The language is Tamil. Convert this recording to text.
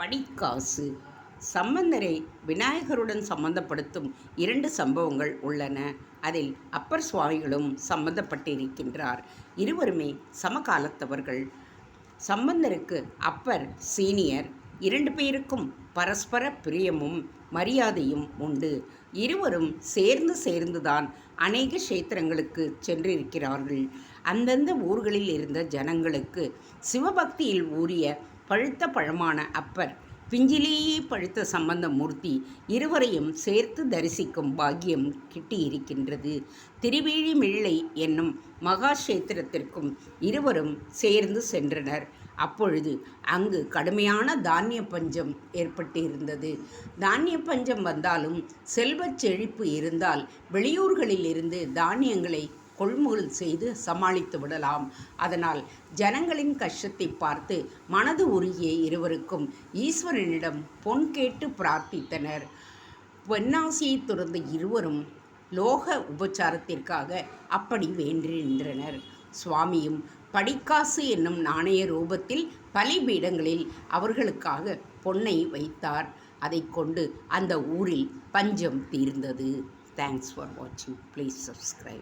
படிக்காசு சம்பந்தரை விநாயகருடன் சம்பந்தப்படுத்தும் இரண்டு சம்பவங்கள் உள்ளன. அதில் அப்பர் சுவாமிகளும் சம்பந்தப்பட்டிருக்கின்றார். இருவருமே சமகாலத்தவர்கள். சம்பந்தருக்கு அப்பர் சீனியர் இரண்டு பேருக்கும் பரஸ்பர பிரியமும் மரியாதையும் உண்டு. இருவரும் சேர்ந்து சேர்ந்துதான் அநேக கஷேத்திரங்களுக்கு சென்றிருக்கிறார்கள். அந்தந்த ஊர்களில் இருந்த ஜனங்களுக்கு சிவபக்தியில் ஊறிய பழுத்த பழமான அப்பர் பிஞ்சிலேயே பழுத்த சம்பந்த மூர்த்தி இருவரையும் சேர்த்து தரிசிக்கும் பாக்கியம் கிட்டியிருக்கின்றது. திருவேழிமிழலை என்னும் மகாஷேத்திரத்திற்கும் இருவரும் சேர்ந்து சென்றனர். அப்பொழுது அங்கு கடுமையான தானிய பஞ்சம் ஏற்பட்டிருந்தது. தானிய பஞ்சம் வந்தாலும் செல்வச் செழிப்பு இருந்தால் வெளியூர்களிலிருந்து தானியங்களை கொள்முதல் செய்து சமாளித்து விடலாம். அதனால் ஜனங்களின் கஷ்டத்தை பார்த்து மனது உருகிய இருவருக்கும் ஈஸ்வரனிடம் பொன் கேட்டு பிரார்த்தித்தனர். பொன்னாசியை துறந்த இருவரும் லோக உபச்சாரத்திற்காக அப்படி வேண்டிருந்தனர் சுவாமியும் படிக்காசு என்னும் நாணய ரூபத்தில் பலிபீடங்களில் அவர்களுக்காக பொன்னை வைத்தார். அதை கொண்டு அந்த ஊரில் பஞ்சம் தீர்ந்தது. தேங்க்ஸ் ஃபார் வாட்சிங் ப்ளீஸ் சப்ஸ்கிரைப்